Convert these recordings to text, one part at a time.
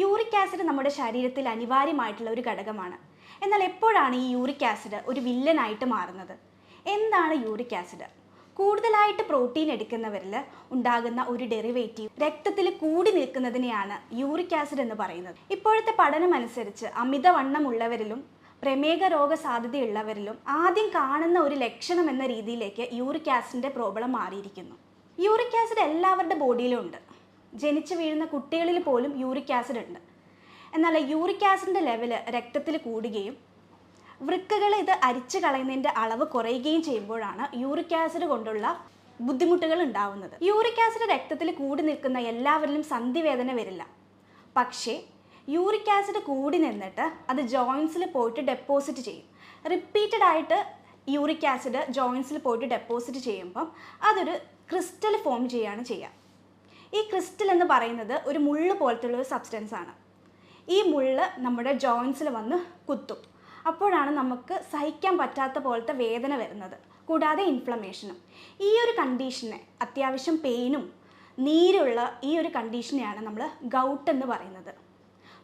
Uric acid നമ്മുടെ ശരീരത്തിൽ അനിവാര്യമായിട്ടുള്ള ഒരു ഘടകമാണ്. എന്നാൽ എപ്പോഴാണ് ഈ യൂറിക് ആസിഡ് ഒരു വില്ലനായിട്ട് മാറുന്നത്? എന്താണ് യൂറിക് ആസിഡ്? കൂടുതലായിട്ട് പ്രോട്ടീൻ എടുക്കുന്നവരിൽ ഉണ്ടാകുന്ന ഒരു ഡെറിവേറ്റീവ് രക്തത്തിൽ കൂടി നിൽക്കുന്നതിനെയാണ് യൂറിക് ആസിഡ് എന്ന് പറയുന്നത്. ഇപ്പോഴത്തെ പഠനമനുസരിച്ച് അമിതവണ്ണമുള്ളവരിലും പ്രമേഹ രോഗ സാധ്യതയുള്ളവരിലും ആദ്യം കാണുന്ന ഒരു ലക്ഷണം എന്ന രീതിയിലേക്ക് യൂറിക് ആസിഡിന്റെ പ്രോബ്ലം മാറിയിരിക്കുന്നു. യൂറിക് ആസിഡ് എല്ലാവരുടെ ബോഡിയിലും ഉണ്ട്. ജനിച്ചു വീഴുന്ന കുട്ടികളിൽ പോലും യൂറിക് ആസിഡ് ഉണ്ട്. എന്നാൽ യൂറിക് ആസിഡിന്റെ ലെവൽ രക്തത്തിൽ കൂടുകയും വൃക്കകൾ ഇത് അരിച്ചു കളയുന്നതിന്റെ അളവ് കുറയുകയും ചെയ്യുമ്പോഴാണ് യൂറിക് ആസിഡ് കൊണ്ടുള്ള ബുദ്ധിമുട്ടുകൾ ഉണ്ടാവുന്നത്. യൂറിക് ആസിഡ് രക്തത്തിൽ കൂടി നിൽക്കുന്ന എല്ലാവരിലും സന്ധിവേദന വരില്ല. പക്ഷേ യൂറിക് ആസിഡ് കൂടി നിന്നിട്ട് അത് ജോയിൻസിൽ പോയിട്ട് ഡെപ്പോസിറ്റ് ചെയ്യും. റിപ്പീറ്റഡ് ആയിട്ട് യൂറിക് ആസിഡ് ജോയിൻസിൽ പോയിട്ട് ഡെപ്പോസിറ്റ് ചെയ്യുമ്പം അതൊരു ക്രിസ്റ്റൽ ഫോം ചെയ്യുകയാണ് ചെയ്യുക. ഈ ക്രിസ്റ്റൽ എന്ന് പറയുന്നത് ഒരു മുള്ള് പോലത്തുള്ള ഒരു സബ്സ്റ്റൻസ് ആണ്. ഈ മുള്ള് നമ്മുടെ ജോയിൻസിൽ വന്ന് കുത്തും. അപ്പോഴാണ് നമുക്ക് സഹിക്കാൻ പറ്റാത്ത പോലത്തെ വേദന വരുന്നത്. കൂടാതെ ഇൻഫ്ലമേഷനും ഈ ഒരു കണ്ടീഷനെ അത്യാവശ്യം പെയിനും നീരുള്ള ഈ ഒരു കണ്ടീഷനെയാണ് നമ്മൾ ഗൗട്ട് എന്ന് പറയുന്നത്.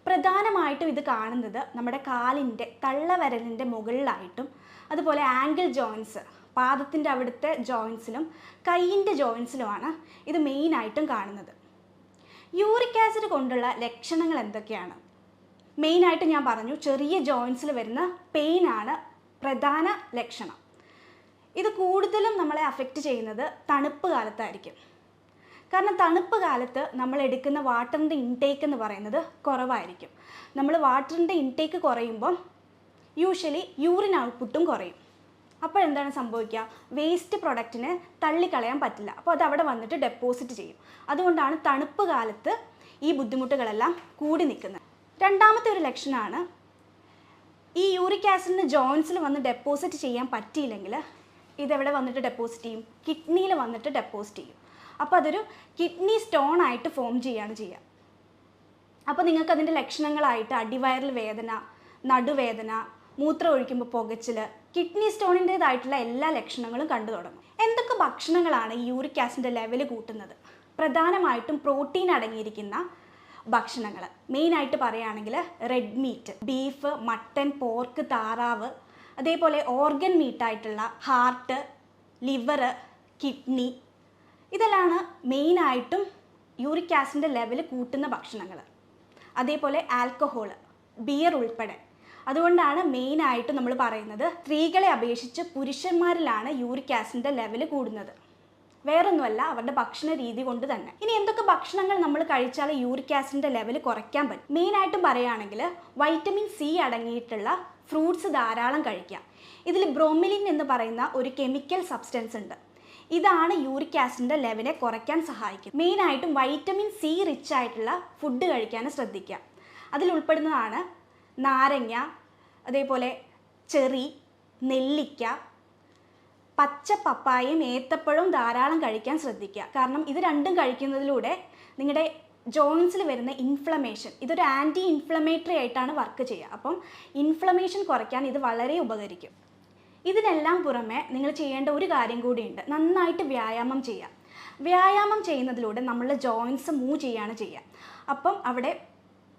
പ്രധാനമായിട്ടും ഇത് കാണുന്നത് നമ്മുടെ കാലിന്റെ തള്ളവരലിന്റെ മുകളിലായിട്ടും അതുപോലെ ആംഗിൾ ജോയിൻസ് പാദത്തിന്റെ അവിടുത്തെ ജോയിൻസിലും കൈയിന്റെ ജോയിൻസിലുമാണ് ഇത് മെയിനായിട്ടും കാണുന്നത്. യൂറിക് ആസിഡ് കൊണ്ടുള്ള ലക്ഷണങ്ങൾ എന്തൊക്കെയാണ്? മെയിനായിട്ട് ഞാൻ പറഞ്ഞു ചെറിയ ജോയിൻസിൽ വരുന്ന പെയിനാണ് പ്രധാന ലക്ഷണം. ഇത് കൂടുതലും നമ്മളെ അഫക്റ്റ് ചെയ്യുന്നത് തണുപ്പ് കാലത്തായിരിക്കും. കാരണം തണുപ്പ് കാലത്ത് നമ്മൾ എടുക്കുന്ന വാട്ടറിന്റെ ഇൻടേക്ക് എന്ന് പറയുന്നത് കുറവായിരിക്കും. നമ്മൾ വാട്ടറിന്റെ ഇൻടേക്ക് കുറയുമ്പം യൂഷ്വലി യൂറിൻ ഔട്ട്പുട്ടും കുറയും. അപ്പോൾ എന്താണ് സംഭവിക്കുക? വേസ്റ്റ് പ്രൊഡക്റ്റിനെ തള്ളിക്കളയാൻ പറ്റില്ല. അപ്പോൾ അത് അവിടെ വന്നിട്ട് ഡെപ്പോസിറ്റ് ചെയ്യും. അതുകൊണ്ടാണ് തണുപ്പ് കാലത്ത് ഈ ബുദ്ധിമുട്ടുകളെല്ലാം കൂടി നിൽക്കുന്നത്. രണ്ടാമത്തെ ഒരു ലക്ഷണമാണ് ഈ യൂറിക് ആസിഡിന് ജോയിൻസിൽ വന്ന് ഡെപ്പോസിറ്റ് ചെയ്യാൻ പറ്റിയില്ലെങ്കിൽ ഇതെവിടെ വന്നിട്ട് ഡെപ്പോസിറ്റ് ചെയ്യും? കിഡ്നിയിൽ വന്നിട്ട് ഡെപ്പോസിറ്റ് ചെയ്യും. അപ്പോൾ അതൊരു കിഡ്നി സ്റ്റോൺ ആയിട്ട് ഫോം ചെയ്യുകയാണ് ചെയ്യുക. അപ്പോൾ നിങ്ങൾക്ക് അതിന്റെ ലക്ഷണങ്ങളായിട്ട് അടിവയറിൽ വേദന നടുവേദന മൂത്രം ഒഴിക്കുമ്പോൾ പുകച്ചിൽ കിഡ്നി സ്റ്റോണിന്റേതായിട്ടുള്ള എല്ലാ ലക്ഷണങ്ങളും കണ്ടു തുടങ്ങും. എന്തൊക്കെ ഭക്ഷണങ്ങളാണ് ഈ യൂറിക് ആസിഡിന്റെ ലെവൽ കൂട്ടുന്നത്? പ്രധാനമായിട്ടും പ്രോട്ടീൻ അടങ്ങിയിരിക്കുന്ന ഭക്ഷണങ്ങൾ. മെയിനായിട്ട് പറയുകയാണെങ്കിൽ red meat beef mutton pork താറാവ് അതേപോലെ ഓർഗൻ മീറ്റായിട്ടുള്ള ഹാർട്ട് ലിവർ കിഡ്നി ഇതെല്ലാമാണ് മെയിനായിട്ടും യൂറിക് ആസിഡിന്റെ ലെവൽ കൂട്ടുന്ന ഭക്ഷണങ്ങൾ. അതേപോലെ ആൽക്കഹോൾ ബിയർ ഉൾപ്പെടെ. അതുകൊണ്ടാണ് മെയിനായിട്ട് നമ്മൾ പറയുന്നത് സ്ത്രീകളെ അപേക്ഷിച്ച് പുരുഷന്മാരിലാണ് യൂറിക് ആസിഡിന്റെ ലെവൽ കൂടുന്നത്. വേറൊന്നുമല്ല അവരുടെ ഭക്ഷണ രീതി കൊണ്ട് തന്നെ. ഇനി എന്തൊക്കെ ഭക്ഷണങ്ങൾ നമ്മൾ കഴിച്ചാൽ യൂറിക് ആസിഡിന്റെ ലെവൽ കുറയ്ക്കാൻ പറ്റും? മെയിനായിട്ടും പറയുകയാണെങ്കിൽ വൈറ്റമിൻ സി അടങ്ങിയിട്ടുള്ള ഫ്രൂട്ട്സ് ധാരാളം കഴിക്കുക ഇതിൽ ബ്രോമിലിൻ എന്ന് പറയുന്ന ഒരു കെമിക്കൽ സബ്സ്റ്റൻസ് ഉണ്ട്. ഇതാണ് യൂറിക് ആസിഡിന്റെ ലെവലെ കുറയ്ക്കാൻ സഹായിക്കും മെയിനായിട്ടും വൈറ്റമിൻ സി റിച്ച് ആയിട്ടുള്ള ഫുഡ് കഴിക്കാൻ ശ്രദ്ധിക്കുക. അതിൽ ഉൾപ്പെടുന്നതാണ് നാരങ്ങ അതേപോലെ ചെറി നെല്ലിക്ക പച്ച പപ്പായയും ഏത്തപ്പഴവും ധാരാളം കഴിക്കാൻ ശ്രദ്ധിക്കുക. കാരണം ഇത് രണ്ടും കഴിക്കുന്നതിലൂടെ നിങ്ങളുടെ ജോയിൻസിൽ വരുന്ന ഇൻഫ്ലമേഷൻ ഇതൊരു ആന്റി ഇൻഫ്ലമേറ്ററി ആയിട്ടാണ് വർക്ക് ചെയ്യുക. അപ്പം ഇൻഫ്ലമേഷൻ കുറയ്ക്കാൻ ഇത് വളരെ ഉപകരിക്കും. ഇതിനെല്ലാം പുറമെ നിങ്ങൾ ചെയ്യേണ്ട ഒരു കാര്യം കൂടിയുണ്ട്. നന്നായിട്ട് വ്യായാമം ചെയ്യുക വ്യായാമം ചെയ്യുന്നതിലൂടെ നമ്മളുടെ ജോയിൻസ് മൂവ് ചെയ്യാണ് ചെയ്യുക. അപ്പം അവിടെ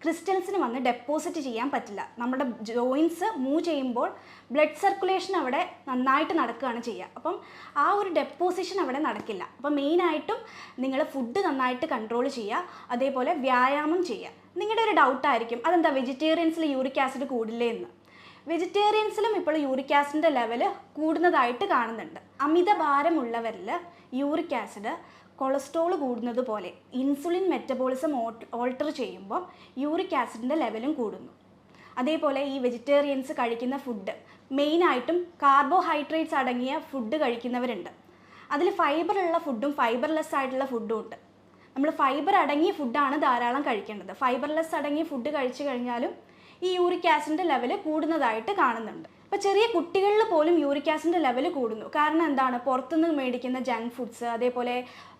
ക്രിസ്റ്റൽസിന് വന്ന് ഡെപ്പോസിറ്റ് ചെയ്യാൻ പറ്റില്ല. നമ്മുടെ ജോയിൻസ് മൂവ് ചെയ്യുമ്പോൾ ബ്ലഡ് സർക്കുലേഷൻ അവിടെ നന്നായിട്ട് നടക്കുകയാണ് ചെയ്യുക. അപ്പം ആ ഒരു ഡെപ്പോസിഷൻ അവിടെ നടക്കില്ല. അപ്പം മെയിനായിട്ടും നിങ്ങൾ ഫുഡ് നന്നായിട്ട് കൺട്രോൾ ചെയ്യുക. അതേപോലെ വ്യായാമം ചെയ്യുക. നിങ്ങളുടെ ഒരു ഡൗട്ടായിരിക്കും അതെന്താ വെജിറ്റേറിയൻസിൽ യൂറിക് ആസിഡ് കൂടില്ലേ എന്ന്. വെജിറ്റേറിയൻസിലും ഇപ്പോൾ യൂറിക് ആസിഡിന്റെ ലെവൽ കൂടുന്നതായിട്ട് കാണുന്നുണ്ട്. അമിത ഭാരമുള്ളവരിൽ യൂറിക് ആസിഡ് കൊളസ്ട്രോൾ കൂടുന്നത് പോലെ ഇൻസുലിൻ മെറ്റബോളിസം ഓൾട്ടർ ചെയ്യുമ്പോൾ യൂറിക് ആസിഡിന്റെ ലെവലും കൂടുന്നു. അതേപോലെ ഈ വെജിറ്റേറിയൻസ് കഴിക്കുന്ന ഫുഡ് മെയിനായിട്ടും കാർബോഹൈഡ്രേറ്റ്സ് അടങ്ങിയ ഫുഡ് കഴിക്കുന്നവരുണ്ട്. അതിൽ ഫൈബറുള്ള ഫുഡും ഫൈബർലെസ് ആയിട്ടുള്ള ഫുഡും ഉണ്ട്. നമ്മൾ ഫൈബർ അടങ്ങിയ ഫുഡാണ് ധാരാളം കഴിക്കേണ്ടത്. ഫൈബർലെസ് അടങ്ങിയ ഫുഡ് കഴിച്ചു കഴിഞ്ഞാലും ഈ യൂറിക് ആസിഡിന്റെ ലെവൽ കൂടുന്നതായിട്ട് കാണുന്നുണ്ട്. ഇപ്പോൾ ചെറിയ കുട്ടികളിൽ പോലും യൂറിക് ആസിഡിന്റെ ലെവൽ കൂടുന്നു. കാരണം എന്താണ്? പുറത്തുനിന്ന് മേടിക്കുന്ന ജങ്ക് ഫുഡ്സ് അതേപോലെ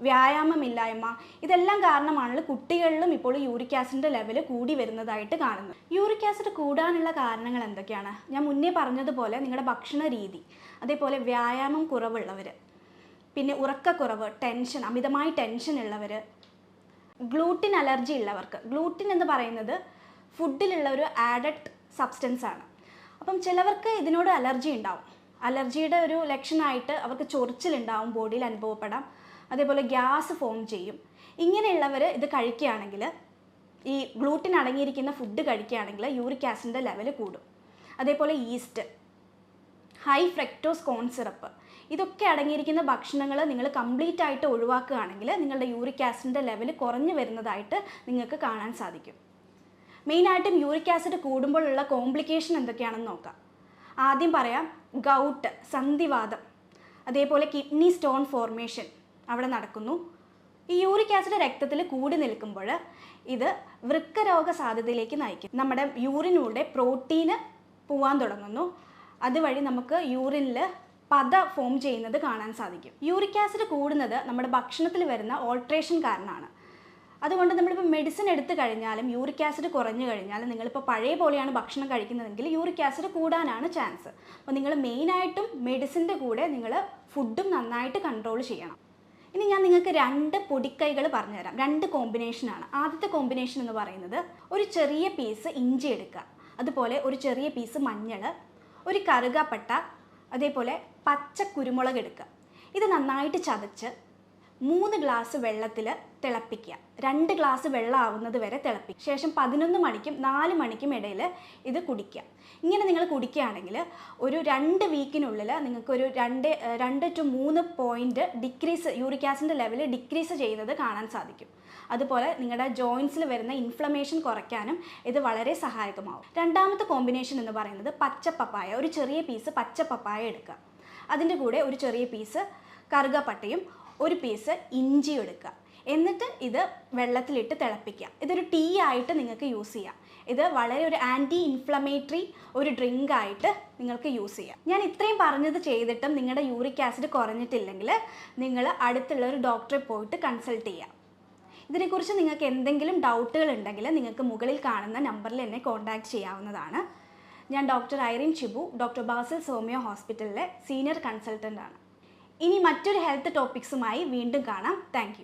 വ്യായാമമില്ലായ്മ ഇതെല്ലാം കാരണമാണല്ലോ കുട്ടികളിലും ഇപ്പോൾ യൂറിക് ആസിഡിന്റെ ലെവൽ കൂടി വരുന്നതായിട്ട് കാണുന്നത്. യൂറിക് ആസിഡ് കൂടാനുള്ള കാരണങ്ങൾ എന്തൊക്കെയാണ്? ഞാൻ മുന്നേ പറഞ്ഞതുപോലെ നിങ്ങളുടെ ഭക്ഷണ രീതി അതേപോലെ വ്യായാമം കുറവുള്ളവർ പിന്നെ ഉറക്കക്കുറവ് ടെൻഷൻ അമിതമായി ടെൻഷൻ ഉള്ളവർ ഗ്ലൂട്ടിൻ അലർജി ഉള്ളവർക്ക്. ഗ്ലൂട്ടിൻ എന്ന് പറയുന്നത് ഫുഡിലുള്ള ഒരു ആഡഡ് സബ്സ്റ്റൻസ് ആണ്. അപ്പം ചിലവർക്ക് ഇതിനോട് അലർജി ഉണ്ടാവും. അലർജിയുടെ ഒരു ലക്ഷണമായിട്ട് അവർക്ക് ചൊറിച്ചിലുണ്ടാവും ബോഡിയിൽ അനുഭവപ്പെടാം. അതേപോലെ ഗ്യാസ് ഫോം ചെയ്യും. ഇങ്ങനെയുള്ളവർ ഇത് കഴിക്കുകയാണെങ്കിൽ ഈ ഗ്ലൂട്ടിൻ അടങ്ങിയിരിക്കുന്ന ഫുഡ് കഴിക്കുകയാണെങ്കിൽ യൂറിക് ആസിഡിന്റെ ലെവൽ കൂടും. അതേപോലെ yeast high fructose corn syrup ഇതൊക്കെ അടങ്ങിയിരിക്കുന്ന ഭക്ഷണങ്ങൾ നിങ്ങൾ കംപ്ലീറ്റ് ആയിട്ട് ഒഴിവാക്കുകയാണെങ്കിൽ നിങ്ങളുടെ യൂറിക് ആസിഡിന്റെ ലെവൽ കുറഞ്ഞു വരുന്നതായിട്ട് നിങ്ങൾക്ക് കാണാൻ സാധിക്കും. മെയിനായിട്ടും യൂറിക് ആസിഡ് കൂടുമ്പോഴുള്ള കോംപ്ലിക്കേഷൻ എന്തൊക്കെയാണെന്ന് നോക്കാം. ആദ്യം പറയാം ഗൗട്ട് സന്ധിവാദം. അതേപോലെ കിഡ്നി സ്റ്റോൺ ഫോർമേഷൻ അവിടെ നടക്കുന്നു. ഈ യൂറിക് ആസിഡ് രക്തത്തിൽ കൂടി നിൽക്കുമ്പോൾ ഇത് വൃക്കരോഗ സാധ്യതയിലേക്ക് നയിക്കും. നമ്മുടെ യൂറിനിലൂടെ പ്രോട്ടീന് പോവാൻ തുടങ്ങുന്നു. അതുവഴി നമുക്ക് യൂറിനിൽ പത ഫോം ചെയ്യുന്നത് കാണാൻ സാധിക്കും. യൂറിക് ആസിഡ് കൂടുന്നത് നമ്മുടെ ഭക്ഷണത്തിൽ വരുന്ന ഓൾട്രേഷൻ കാരണമാണ്. അതുകൊണ്ട് നമ്മളിപ്പോൾ മെഡിസിൻ എടുത്തു കഴിഞ്ഞാലും യൂറിക് ആസിഡ് കുറഞ്ഞു കഴിഞ്ഞാലും നിങ്ങളിപ്പോൾ പഴയ പോലെയാണ് ഭക്ഷണം കഴിക്കുന്നതെങ്കിൽ യൂറിക് ആസിഡ് കൂടാനാണ് ചാൻസ് അപ്പോൾ നിങ്ങൾ മെയിനായിട്ടും മെഡിസിന്റെ കൂടെ നിങ്ങൾ ഫുഡും നന്നായിട്ട് കൺട്രോൾ ചെയ്യണം. ഇനി ഞാൻ നിങ്ങൾക്ക് രണ്ട് പൊടിക്കൈകൾ പറഞ്ഞുതരാം. രണ്ട് കോമ്പിനേഷനാണ് ആദ്യത്തെ കോമ്പിനേഷൻ എന്ന് പറയുന്നത് ഒരു ചെറിയ പീസ് ഇഞ്ചി എടുക്കുക. അതുപോലെ ഒരു ചെറിയ പീസ് മഞ്ഞൾ ഒരു കറുകപ്പട്ട അതേപോലെ പച്ച കുരുമുളക് എടുക്കുക. ഇത് നന്നായിട്ട് ചതച്ച് മൂന്ന് ഗ്ലാസ് വെള്ളത്തിൽ തിളപ്പിക്കുക. രണ്ട് ഗ്ലാസ് വെള്ളം ആവുന്നത് വരെ തിളപ്പിക്കുക. ശേഷം പതിനൊന്ന് മണിക്കും നാല് മണിക്കും ഇടയിൽ ഇത് കുടിക്കുക. ഇങ്ങനെ നിങ്ങൾ കുടിക്കുകയാണെങ്കിൽ ഒരു രണ്ട് വീക്കിനുള്ളിൽ നിങ്ങൾക്കൊരു രണ്ട് രണ്ട് ടു മൂന്ന് പോയിന്റ് ഡിക്രീസ് യൂറിക് ആസിഡിന്റെ ലെവൽ ഡിക്രീസ് ചെയ്യുന്നത് കാണാൻ സാധിക്കും. അതുപോലെ നിങ്ങളുടെ ജോയിൻസിൽ വരുന്ന ഇൻഫ്ലമേഷൻ കുറയ്ക്കാനും ഇത് വളരെ സഹായകമാവും. രണ്ടാമത്തെ കോമ്പിനേഷൻ എന്ന് പറയുന്നത് പച്ചപ്പപ്പായ ഒരു ചെറിയ പീസ് പച്ചപ്പപ്പായ എടുക്കുക. അതിന്റെ കൂടെ ഒരു ചെറിയ പീസ് കറുകപ്പട്ടയും ഒരു പീസ് ഇഞ്ചി എടുക്കുക. എന്നിട്ട് ഇത് വെള്ളത്തിലിട്ട് തിളപ്പിക്കുക. ഇതൊരു ടീ ആയിട്ട് നിങ്ങൾക്ക് യൂസ് ചെയ്യാം. ഇത് വളരെ ഒരു ആന്റി ഇൻഫ്ലമേറ്ററി ഒരു ഡ്രിങ്ക് ആയിട്ട് നിങ്ങൾക്ക് യൂസ് ചെയ്യാം. ഞാൻ ഇത്രയും പറഞ്ഞത് ചെയ്തിട്ടും നിങ്ങളുടെ യൂറിക് ആസിഡ് കുറഞ്ഞിട്ടില്ലെങ്കിൽ നിങ്ങൾ അടുത്തുള്ള ഒരു ഡോക്ടറെ പോയിട്ട് കൺസൾട്ട് ചെയ്യാം. ഇതിനെക്കുറിച്ച് നിങ്ങൾക്ക് എന്തെങ്കിലും ഡൗട്ടുകൾ ഉണ്ടെങ്കിൽ നിങ്ങൾക്ക് മുകളിൽ കാണുന്ന നമ്പറിൽ എന്നെ കോൺടാക്ട് ചെയ്യാവുന്നതാണ്. ഞാൻ doctor Irene Shibu doctor Basil സോമിയോ ഹോസ്പിറ്റലിലെ സീനിയർ കൺസൾട്ടന്റ് ആണ്. ഇനി മറ്റൊരു ഹെൽത്ത് ടോപ്പിക്സുമായി വീണ്ടും കാണാം. താങ്ക്